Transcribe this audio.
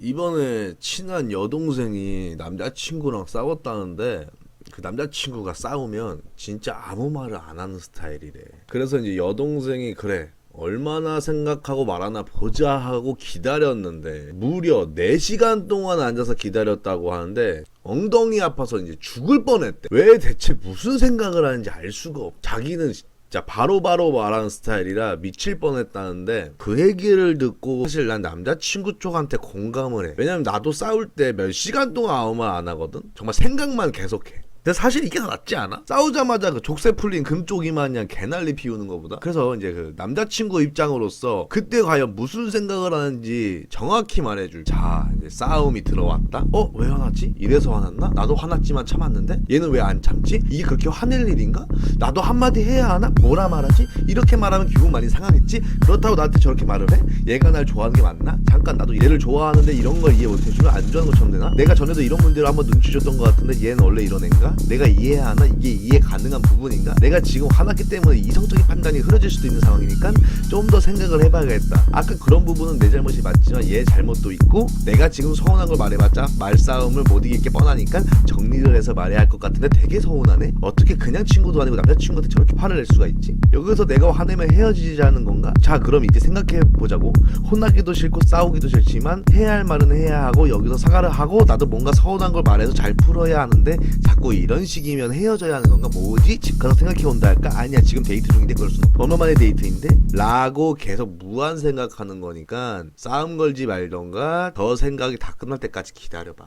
이번에 친한 여동생이 남자친구랑 싸웠다는데 그 남자친구가 싸우면 진짜 아무 말을 안 하는 스타일이래. 그래서 이제 여동생이 그래. 얼마나 생각하고 말하나 보자 하고 기다렸는데 무려 4시간 동안 앉아서 기다렸다고 하는데 엉덩이 아파서 이제 죽을 뻔했대. 왜 대체 무슨 생각을 하는지 알 수가 없. 자기는 진짜 바로 바로 말하는 스타일이라 미칠 뻔했다는데 그 얘기를 듣고 사실 난 남자친구 쪽한테 공감을 해. 왜냐면 나도 싸울 때 몇 시간 동안 아무 말 안 하거든. 정말 생각만 계속해. 근데 사실 이게 더 낫지 않아? 싸우자마자 그 족쇄 풀린 금쪽이 마냥 개난리 피우는 것보다 그래서 이제 그 남자친구 입장으로서 그때 과연 무슨 생각을 하는지 정확히 말해줄 자 이제 싸움이 들어왔다 어? 왜 화났지? 이래서 화났나? 나도 화났지만 참았는데 얘는 왜 안 참지? 이게 그렇게 화낼 일인가? 나도 한마디 해야 하나? 뭐라 말하지? 이렇게 말하면 기분 많이 상하겠지? 그렇다고 나한테 저렇게 말을 해? 얘가 날 좋아하는 게 맞나? 잠깐 나도 얘를 좋아하는데 이런 걸 이해 못해주면 안 좋아하는 것처럼 되나? 내가 전에도 이런 문제를 한번 눈치 줬던 것 같은데 얘는 원래 이런 애인가? 내가 이해하나? 이게 이해 가능한 부분인가? 내가 지금 화났기 때문에 이성적인 판단이 흐려질 수도 있는 상황이니까 좀 더 생각을 해봐야겠다. 아까 그런 부분은 내 잘못이 맞지만 얘 잘못도 있고 내가 지금 서운한 걸 말해봤자 말싸움을 못 이길 게 뻔하니까 정리를 해서 말해야 할 것 같은데 되게 서운하네? 어떻게 그냥 친구도 아니고 남자친구한테 저렇게 화를 낼 수가 있지? 여기서 내가 화내면 헤어지자는 건가? 자 그럼 이제 생각해 보자고 혼나기도 싫고 싸우기도 싫지만 해야 할 말은 해야 하고 여기서 사과를 하고 나도 뭔가 서운한 걸 말해서 잘 풀어야 하는데 자꾸 이런 식이면 헤어져야 하는 건가? 뭐지? 집 가서 생각해 온다 할까? 아니야 지금 데이트 중인데 그럴 수는 없- 얼마만에 데이트인데? 라고 계속 무한 생각하는 거니까 싸움 걸지 말던가 더 생각이 다 끝날 때까지 기다려봐